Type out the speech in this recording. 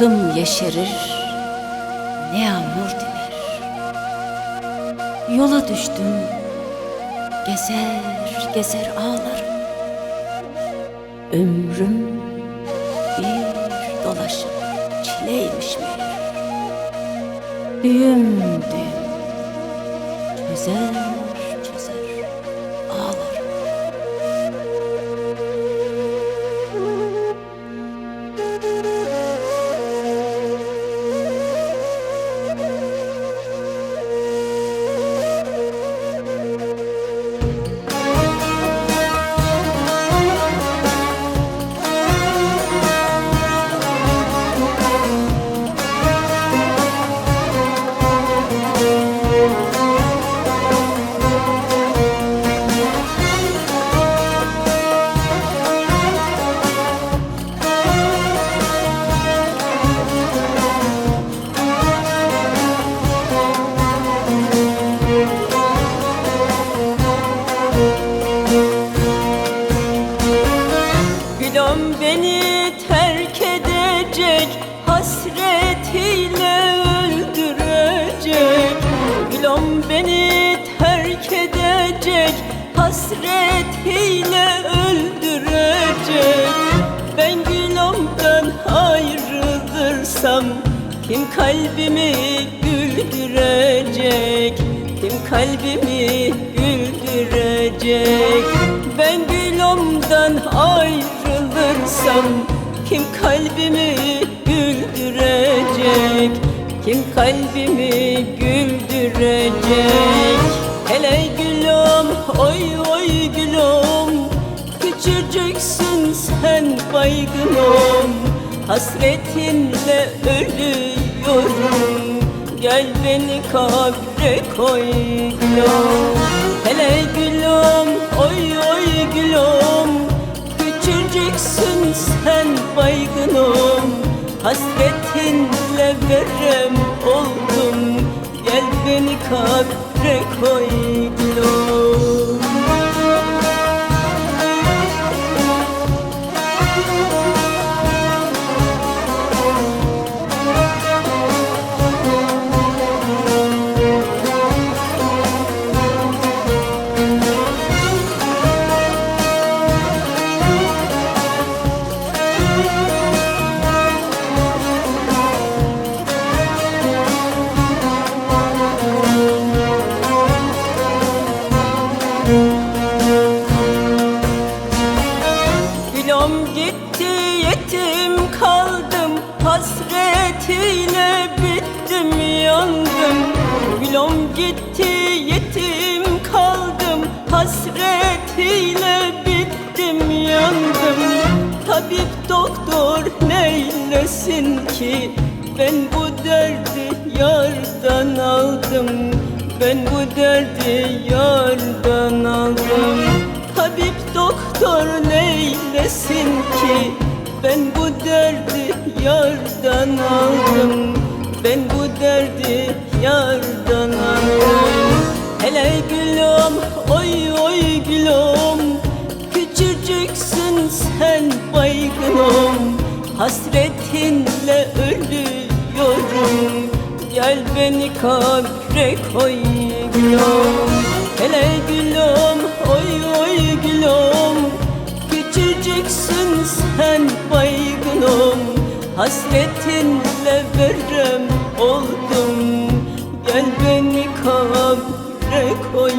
Bahtım yeşerir, ne yağmur diner. Yola düştüm, gezer gezer ağlarım. Ömrüm bir dolaşım çileymiş meğer. Düğüm düğüm, çözer Hasretiyle öldürecek. Ben gülümden ayrılırsam Kim kalbimi güldürecek? Kim kalbimi güldürecek? Ben gülümden ayrılırsam Kim kalbimi güldürecek? Kim kalbimi güldürecek Sen baygınım Hasretinle ölüyorum. Gel beni kabre koy gülüm. Hele gülüm oy oy gülüm. Küçücüksün sen baygınım Hasretinle verem oldum. Gel beni kabre koy gülüm yetim kaldım Hasretiyle bittim yandım. Gülüm gitti yetim kaldım Hasretiyle bittim yandım. Tabip doktor neylesin ki? Ben bu derdi yardan aldım. Ben bu derdi yardan neylesin ki Ben bu derdi yardan aldım. Ben bu derdi yardan aldım. Hele gülüm oy oy gülüm. Küçücüksün sen baygınım. Hasretinle ölüyorum. Gel beni kabre koy gülüm. Hele gülüm oy oy gülüm Küçücüksün sen baygınım Hasretinle verem oldum. Gel beni kabre koy